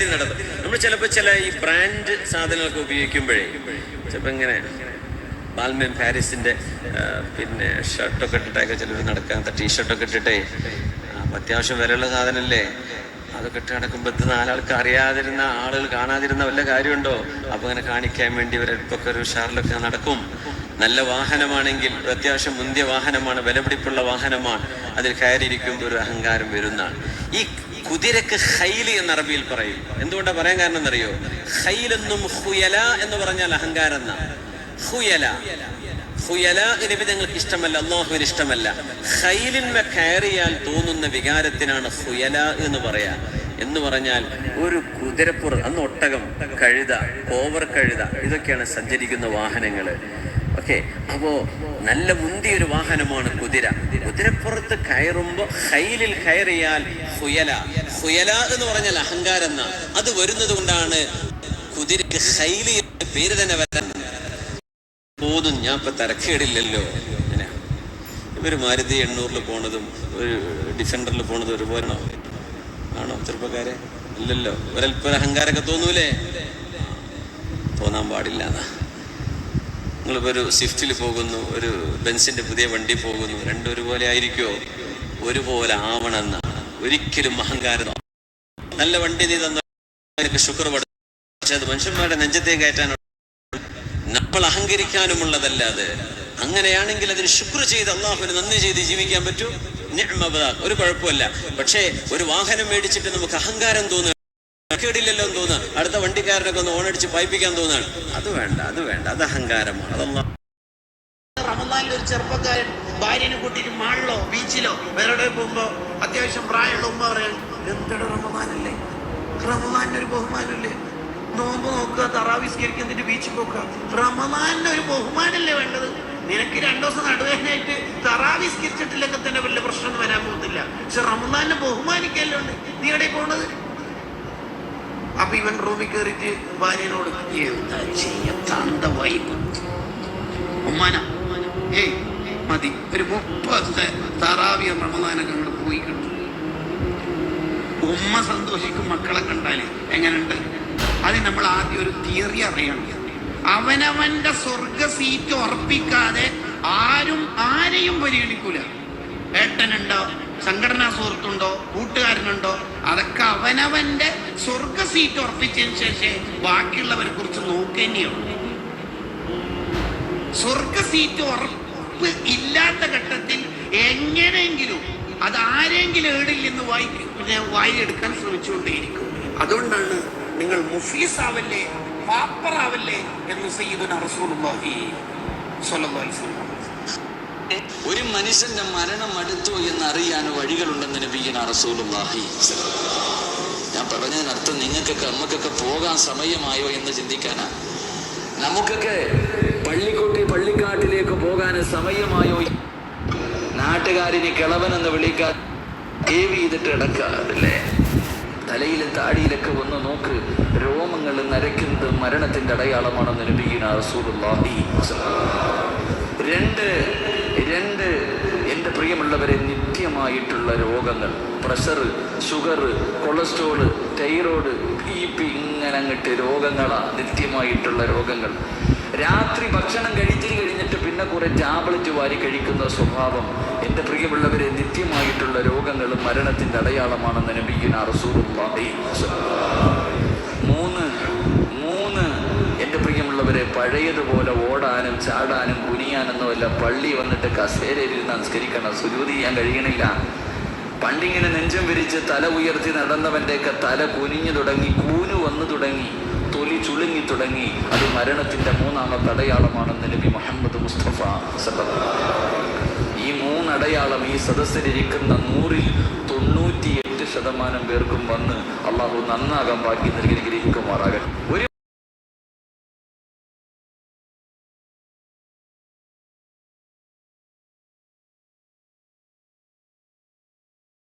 വികാരത്തിൽ നടത്തും നമ്മൾ ചിലപ്പോൾ ചില ഈ ബ്രാൻഡ് സാധനങ്ങളൊക്കെ ഉപയോഗിക്കുമ്പോഴേ ചിലപ്പോൾ ഇങ്ങനെ ബാൽമൻ പാരീസിന്റെ ആ, പിന്നെ ഷർട്ടൊക്കെ ഇട്ടിട്ടൊക്കെ ചിലർ നടക്കാൻ ടീഷർട്ടൊക്കെ ഇട്ടിട്ടേ അത്യാവശ്യം വിലയുള്ള സാധനമല്ലേ? അതൊക്കെ ഇട്ട് നടക്കുമ്പോൾ ഇത് നാലാൾക്ക് അറിയാതിരുന്ന ആളുകൾ കാണാതിരുന്ന വല്ല കാര്യമുണ്ടോ? അപ്പോൾ ഇങ്ങനെ കാണിക്കാൻ വേണ്ടി ഒരൽപ്പൊക്കെ ഒരു ഷാറിലൊക്കെ നടക്കും. നല്ല വാഹനമാണെങ്കിൽ അത്യാവശ്യം മുന്തിയ വാഹനമാണ് വിലപിടിപ്പുള്ള വാഹനമാണ്. അതിൽ കയറിയിരിക്കുമ്പോൾ ഒരു അഹങ്കാരം വരുന്നതാണ്. ഈ കുതിരക്ക് ഹൈൽ എന്ന അറബിയിൽ പറയും. എന്തുകൊണ്ടാണ് പറയാൻ കാരണം എന്നറിയോ? ഹൈലെന്നും ഹുയല എന്ന് പറഞ്ഞാൽ അഹങ്കാരം എന്നാണ്. ഹുയല. ഹുയല നബി ഞങ്ങൾക്ക് ഇഷ്ടമല്ല അള്ളാഹുവിന് ഇഷ്ടമല്ല. ഹൈലിന്മ കയറിയാൽ തോന്നുന്ന വികാരത്തിനാണ് ഹുയല എന്ന് പറയാ. എന്ന് പറഞ്ഞാൽ ഒരു കുതിരപ്പുറ അന്ന് ഒട്ടകം കഴുത ഓവർ കഴുത ഇതൊക്കെയാണ് സഞ്ചരിക്കുന്ന വാഹനങ്ങൾ. ഓക്കെ അപ്പോ നല്ല മുന്തിയ ഒരു വാഹനമാണ് കുതിര. കുതിരപ്പുറത്ത് കയറുമ്പോ ഹൈലിൽ കയറിയാൽ ഹുയല. ഹുയല എന്ന് പറഞ്ഞാൽ അഹങ്കാരം എന്നാ അത് വരുന്നത് കൊണ്ടാണ് കുതിരക്ക് ഹൈലി പേര് തന്നെ വരാൻ പോതും. ഞാൻ ഇപ്പൊ തരക്കേടില്ലല്ലോ. ഇവർ മാരുതി എണ്ണൂറിൽ പോണതും ഒരു ഡിഫൻഡറിൽ പോണതും ഒരുപോലെ ആണോ? ചെറുപ്പക്കാരെ? ഇല്ലല്ലോ. ഒരൽപ്പം അഹങ്കാരമൊക്കെ തോന്നൂലേ? തോന്നാൻ പാടില്ല അതാ നിങ്ങളിപ്പോ ഒരു സ്വിഫ്റ്റിൽ പോകുന്നു ഒരു ബെൻസിന്റെ പുതിയ വണ്ടി പോകുന്നു രണ്ടും ഒരുപോലെ ആയിരിക്കുമോ ഒരുപോലെ ആവണമെന്നാണ് ഒരിക്കലും അഹങ്കാരം. നല്ല വണ്ടി നീ തന്ന? എനിക്ക് ശുക്ർ പക്ഷെ അത് മനുഷ്യന്മാരുടെ നെഞ്ചത്തെ കയറ്റാനുള്ള നമ്മൾ അഹങ്കരിക്കാനുമുള്ളതല്ല അത് അങ്ങനെയാണെങ്കിൽ അതിന് ശുക്ർ ചെയ്ത് അള്ളാഹുവിന് നന്ദി ചെയ്ത് ജീവിക്കാൻ പറ്റൂ? ഒരു കുഴപ്പമില്ല. പക്ഷേ ഒരു വാഹനം മേടിച്ചിട്ട് നമുക്ക് അഹങ്കാരം തോന്നുക കേടില്ലല്ലോ തോന്നുക അടുത്ത വണ്ടിക്കാരനൊക്കെ ഒന്ന് ഓണടിച്ച് പൈപ്പിക്കാൻ തോന്നാണ്. അത് വേണ്ട അത് വേണ്ട. അത് അഹങ്കാരമാണ്. അതല്ല റമദാനിൽ ഒരു ചെറുപ്പക്കാരൻ ഭാര്യനെ കൂട്ടിയിട്ട് മാളിലോ ബീച്ചിലോ വേറെ പോകുമ്പോ അത്യാവശ്യം പ്രായമുള്ള ഉമ്മ പറയാൻ എന്തട റമദാനല്ലേ? റമദാനിന് ഒരു ബഹുമാനല്ലേ നോമ്പ് നോക്കുക എന്നിട്ട് ബീച്ചിൽ പോക്കുക. റമദാനിന് ഒരു ബഹുമാനല്ലേ വേണ്ടത്? നിനക്ക് രണ്ടു ദിവസം നടുവേനായിട്ട് തറാവിസ്കരിച്ചിട്ടില്ലെങ്കിൽ തന്നെ വലിയ പ്രശ്നം വരാൻ പോകുന്നില്ല. പക്ഷെ റമദാനിനെ ബഹുമാനിക്കല്ലോ നീ എവിടെ പോണത്? അപ്പൊ ഇവൻ റൂമിൽ കയറിയിട്ട് ഭാര്യനോട് എന്താ ചെയ്യാ? തണ്ട വൈബ്. ഉമ്മാന ഏയ് മതി. ഒരു മുപ്പത്തെ തറാവിയ റമദാനൊക്കെ അങ്ങോട്ട് പോയി കിട്ടും. ഉമ്മ സന്തോഷിക്കും മക്കളെ കണ്ടാൽ. എങ്ങനെയുണ്ട് അത് നമ്മൾ ആദ്യം ഒരു തിയറി അറിയണം. അവനവന്റെ സ്വർഗ സീറ്റ് ഉറപ്പിക്കാതെ ആരും ആരെയും പരിഗണിക്കൂല. ഏട്ടനുണ്ടോ? സംഘടനാ സുഹൃത്തുണ്ടോ കൂട്ടുകാരനുണ്ടോ അതൊക്കെ അവനവന്റെ സ്വർഗ സീറ്റ് ഉറപ്പിച്ചതിന് ശേഷം ബാക്കിയുള്ളവരെ കുറിച്ച് നോക്കേണ്ടിയുള്ളൂ സ്വർഗ സീറ്റ് ഉറപ്പ് ഇല്ലാത്ത ഘട്ടത്തിൽ എങ്ങനെയെങ്കിലും അത് ആരെങ്കിലും ഏടിൽ നിന്ന് വായി പിന്നെ വായിലെടുക്കാൻ ശ്രമിച്ചുകൊണ്ടേയിരിക്കും. അതുകൊണ്ടാണ് നിങ്ങൾ മുഫീസ് ആവല്ലേ പാപ്പറാവല്ലേ എന്ന് സയ്യിദുന റസൂലുള്ളാഹി സ്വല്ലല്ലാഹി അലൈഹി വസല്ലം ഒരു മനുഷ്യന്റെ മരണം അടുത്തു എന്നറിയാൻ വഴികളുണ്ടെന്ന് നബീന റസൂലുള്ളാഹി. ഞാൻ പറഞ്ഞതിനർത്ഥം നിങ്ങൾക്കൊക്കെ നമുക്കൊക്കെ പോകാൻ സമയമായോ എന്ന് ചിന്തിക്കാനാ. നമുക്കൊക്കെ പള്ളിക്കുട്ടി പള്ളിക്കാട്ടിലേക്ക് പോകാൻ സമയമായോ? നാട്ടുകാരിനെ കിളവനെന്ന് വിളിക്കാൻ ദേവി ചെയ്തിട്ട് കിടക്കാറില്ലേ? തലയിലും താടിയിലൊക്കെ ഒന്ന് നോക്ക് രോമങ്ങൾ നരയ്ക്കുന്നത് മരണത്തിന്റെ അടയാളമാണെന്ന് നബീന റസൂലുള്ളാഹി. രണ്ട് രണ്ട് എന്റെ പ്രിയമുള്ളവരെ നിത്യമായിട്ടുള്ള രോഗങ്ങൾ pressure sugar cholesterol thyroid B P ഇങ്ങനെ അങ്ങട്ട് രോഗങ്ങളാണ് നിത്യമായിട്ടുള്ള രോഗങ്ങൾ. രാത്രി ഭക്ഷണം കഴിച്ചു കഴിഞ്ഞിട്ട് പിന്നെ കുറെ ടാബ്ലറ്റ് വാരി കഴിക്കുന്ന സ്വഭാവം എന്റെ പ്രിയമുള്ളവരെ നിത്യമായിട്ടുള്ള രോഗങ്ങളും മരണത്തിന്റെ അടയാളമാണെന്ന് നബിക്കുന്ന റസൂലുള്ളാഹി മൂന്ന് മൂന്ന് എന്റെ പ്രിയമുള്ളവരെ പഴയതുപോലെ ഓടാനും ചാടാനും കുനിയാനൊന്നും അല്ല. പള്ളി വന്നിട്ട് കസേരയിൽ നമസ്കരിക്കണം സുജൂതി ചെയ്യാൻ കഴിയണില്ല. പണ്ടിങ്ങനെ നെഞ്ചും വിരിച്ച് തല ഉയർത്തി നടന്നവന്റെയൊക്കെ തല കുനിഞ്ഞു തുടങ്ങി കൂനു വന്നു തുടങ്ങി തൊലി ചുളുങ്ങി തുടങ്ങി. അത് മരണത്തിന്റെ മൂന്നാമത്തെ അടയാളമാണെന്ന് നബി മുഹമ്മദ് മുസ്തഫ ഈ മൂന്നടയാളം ഈ സദസ്സിലിരിക്കുന്ന നൂറിൽ തൊണ്ണൂറ്റിയെട്ട് ശതമാനം പേർക്കും വന്ന് അള്ളാഹു നന്നാകാൻ ബാക്കി നൽകി ഗ്രഹിക്കുമാറാകട്ടെ ഒരു